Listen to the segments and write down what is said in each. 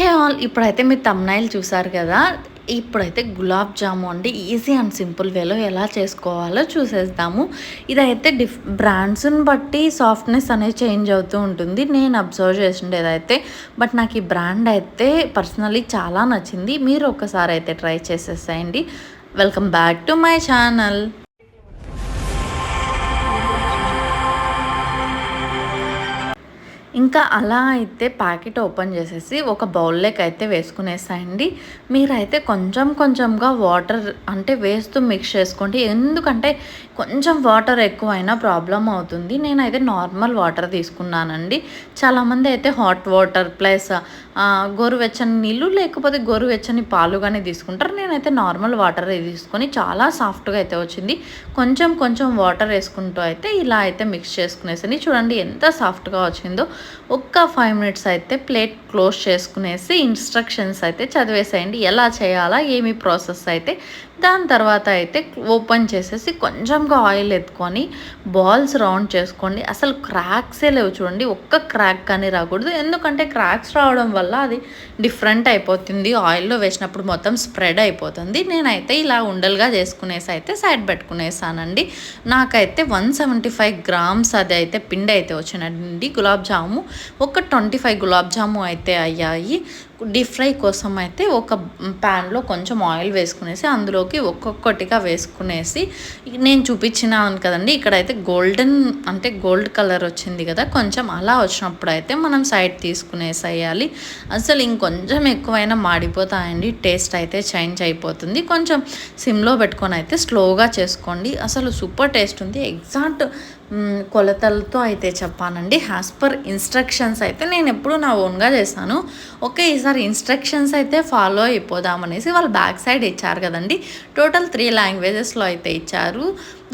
Hey all ఇప్పుడైతే మీరు తమ్నాయిల్ చూసారు కదా ఇప్పుడైతే గులాబ్ జాము అండి ఈజీ అండ్ సింపుల్ వేలో ఎలా చేసుకోవాలో చూసేద్దాము. ఇదైతే డిఫ్ బ్రాండ్స్ని బట్టి సాఫ్ట్నెస్ అనేది చేంజ్ అవుతూ ఉంటుంది నేను అబ్జర్వ్ చేసిండేదైతే బట్ నాకు ఈ బ్రాండ్ అయితే పర్సనలీ చాలా నచ్చింది మీరు ఒకసారి అయితే ట్రై చేసేసేయండి. Welcome back to my channel. ఇంకా అలా అయితే ప్యాకెట్ ఓపెన్ చేసేసి ఒక బౌల్లోకి అయితే వేసుకునేసాయండి. మీరైతే కొంచెం కొంచెంగా వాటర్ అంటే వేస్తూ మిక్స్ చేసుకోండి. ఎందుకంటే కొంచెం వాటర్ ఎక్కువైనా ప్రాబ్లం అవుతుంది. నేనైతే నార్మల్ వాటర్ తీసుకున్నానండి. చాలామంది అయితే హాట్ వాటర్ ప్లస్ గోరువెచ్చని నీళ్ళు లేకపోతే గోరువెచ్చని పాలు కానీ తీసుకుంటారు. నేనైతే నార్మల్ వాటర్ తీసుకొని చాలా సాఫ్ట్గా అయితే వచ్చింది. కొంచెం కొంచెం వాటర్ వేసుకుంటూ అయితే ఇలా అయితే మిక్స్ చేసుకునేసి చూడండి ఎంత సాఫ్ట్గా వచ్చిందో. ఒక్క ఫైవ్ మినిట్స్ అయితే ప్లేట్ క్లోజ్ చేసుకునేసి ఇన్స్ట్రక్షన్స్ అయితే చదివేసేయండి. ఎలా చేయాలా ఏమి ప్రాసెస్ అయితే దాని తర్వాత అయితే ఓపెన్ చేసేసి కొంచెంగా ఆయిల్ ఎత్తుకొని బాల్స్ రౌండ్ చేసుకోండి. అసలు క్రాక్సే లేవు చూడండి. ఒక్క క్రాక్ కానీ రాకూడదు. ఎందుకంటే క్రాక్స్ రావడం వల్ల అది డిఫరెంట్ అయిపోతుంది. ఆయిల్లో వేసినప్పుడు మొత్తం స్ప్రెడ్ అయిపోతుంది. నేనైతే ఇలా ఉండలుగా చేసుకునేసి అయితే సైడ్ పెట్టుకునేసానండి. నాకైతే వన్ సెవెంటీ ఫైవ్ గ్రామ్స్ అది అయితే పిండి అయితే వచ్చినండి గులాబ్ జాము ఒక ట్వంటీ ఫైవ్ గులాబ్ జాము అయితే అయ్యాయి. డీప్ ఫ్రై కోసం అయితే ఒక ప్యాన్లో కొంచెం ఆయిల్ వేసుకునేసి అందులోకి ఒక్కొక్కటిగా వేసుకునేసి నేను చూపించినాను కదండి. ఇక్కడైతే గోల్డెన్ అంటే గోల్డ్ కలర్ వచ్చింది కదా కొంచెం అలా వచ్చినప్పుడు అయితే మనం సైడ్ తీసుకునేసి వేయాలి అసలు ఇంకొంచెం ఎక్కువైనా మాడిపోతాయండి. టేస్ట్ అయితే చేంజ్ అయిపోతుంది. కొంచెం సిమ్లో పెట్టుకొని అయితే స్లోగా చేసుకోండి. అసలు సూపర్ టేస్ట్ ఉంది. ఎగ్జాక్ట్ కొలతలతో అయితే చెప్పానండి. యాజ్ పర్ ఇన్స్ట్రక్షన్స్ అయితే నేను ఎప్పుడు నా ఓన్గా చేస్తాను ఓకే ఈసారి ఇన్స్ట్రక్షన్స్ అయితే ఫాలో అయిపోదామనేసి వాళ్ళు బ్యాక్ సైడ్ ఇచ్చారు కదండి. టోటల్ త్రీ లాంగ్వేజెస్లో అయితే ఇచ్చారు.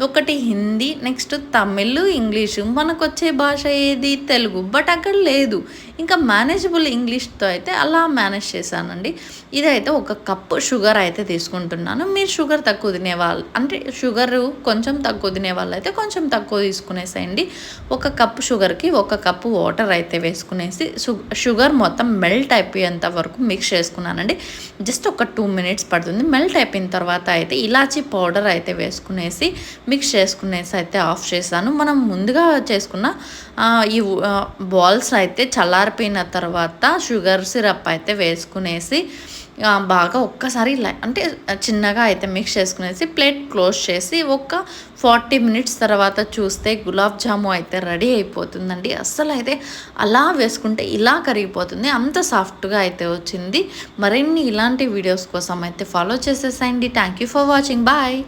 ఒకటి హిందీ నెక్స్ట్ తమిళ్ ఇంగ్లీషు. మనకు వచ్చే భాష ఏది? తెలుగు. బట్ అక్కడ లేదు. ఇంకా మేనేజబుల్ ఇంగ్లీష్తో అయితే అలా మేనేజ్ చేశానండి. ఇదైతే ఒక కప్పు షుగర్ అయితే తీసుకుంటున్నాను. మీరు షుగర్ తక్కువ తినేవాళ్ళు అంటే షుగర్ కొంచెం తక్కువ తినే వాళ్ళు అయితే కొంచెం తక్కువ వేసుకునేసేయండి. ఒక కప్పు షుగర్కి ఒక కప్పు వాటర్ అయితే వేసుకునేసి షుగర్ మొత్తం మెల్ట్ అయిపోయేంత వరకు మిక్స్ చేసుకున్నానండి. జస్ట్ ఒక టూ మినిట్స్ పడుతుంది. మెల్ట్ అయిపోయిన తర్వాత అయితే ఇలాచీ పౌడర్ అయితే వేసుకునేసి మిక్స్ చేసుకునేసి అయితే ఆఫ్ చేశాను. మనం ముందుగా చేసుకున్న ఈ బాల్స్ అయితే చల్లారిపోయిన తర్వాత షుగర్ సిరప్ అయితే వేసుకునేసి బాగా ఒక్కసారి అంటే చిన్నగా అయితే మిక్స్ చేసుకునేసి ప్లేట్ క్లోజ్ చేసి ఒక ఫార్టీ మినిట్స్ తర్వాత చూస్తే గులాబ్ జాము అయితే రెడీ అయిపోతుందండి. అస్సలు అయితే అలా వేసుకుంటే ఇలా కరిగిపోతుంది. అంత సాఫ్ట్గా అయితే వచ్చింది. మరిన్ని ఇలాంటి వీడియోస్ కోసం అయితే follow చేసేసాయండి. Thank you for watching bye